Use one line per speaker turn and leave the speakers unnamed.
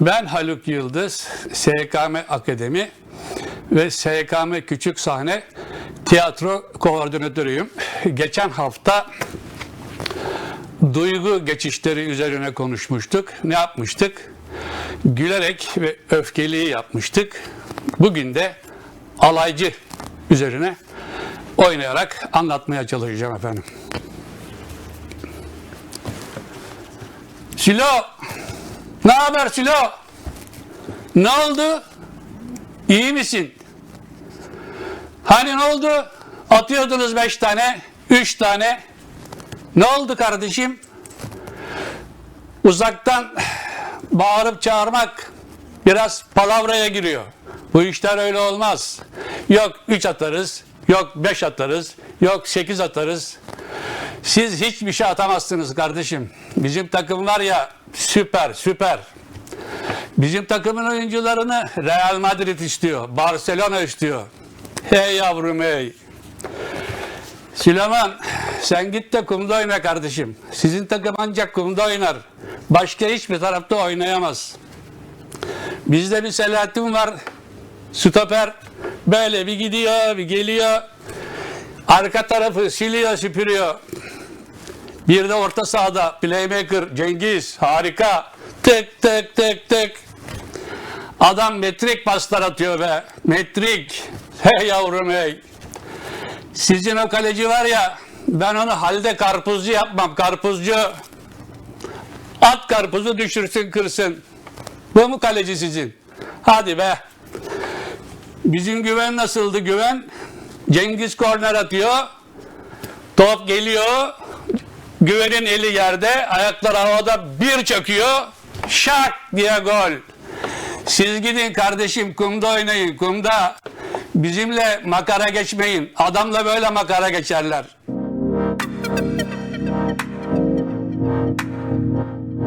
Ben Haluk Yıldız, SKM Akademi ve SKM Küçük Sahne tiyatro koordinatörüyüm. Geçen hafta duygu geçişleri üzerine konuşmuştuk. Ne yapmıştık? Gülerek ve öfkeliyi yapmıştık. Bugün de alaycı üzerine oynayarak anlatmaya çalışacağım efendim. Silo, ne haber Silo? Ne oldu? İyi misin? Hani ne oldu? Atıyordunuz beş tane, üç tane. Ne oldu kardeşim? Uzaktan bağırıp çağırmak biraz palavraya giriyor. Bu işler öyle olmaz. Yok üç atarız, yok beş atarız, yok sekiz atarız. Siz hiçbir şey atamazsınız kardeşim. Bizim takım var ya süper süper. Bizim takımın oyuncularını Real Madrid istiyor, Barcelona istiyor. Hey yavrum hey. Süleyman sen git de kumda oyna kardeşim. Sizin takım ancak kumda oynar. Başka hiçbir tarafta oynayamaz. Bizde bir Selahattin var. Stoper böyle bir gidiyor bir geliyor. Arka tarafı siliyor süpürüyor. Bir de orta sahada playmaker Cengiz harika. Tık tık tık tık. Adam metrik paslar atıyor be. Metrik. Hey yavrum hey. Sizin o kaleci var ya ben onu halde karpuzcu yapmam karpuzcu. At karpuzu düşürsün kırsın. Bu mu kaleci sizin? Hadi be. Bizim güven nasıldı güven? Cengiz korner atıyor. Top geliyor. Güven'in eli yerde. Ayaklar havada bir çakıyor. Şak diye gol. Siz gidin kardeşim kumda oynayın kumda. Bizimle makara geçmeyin. Adamla böyle makara geçerler.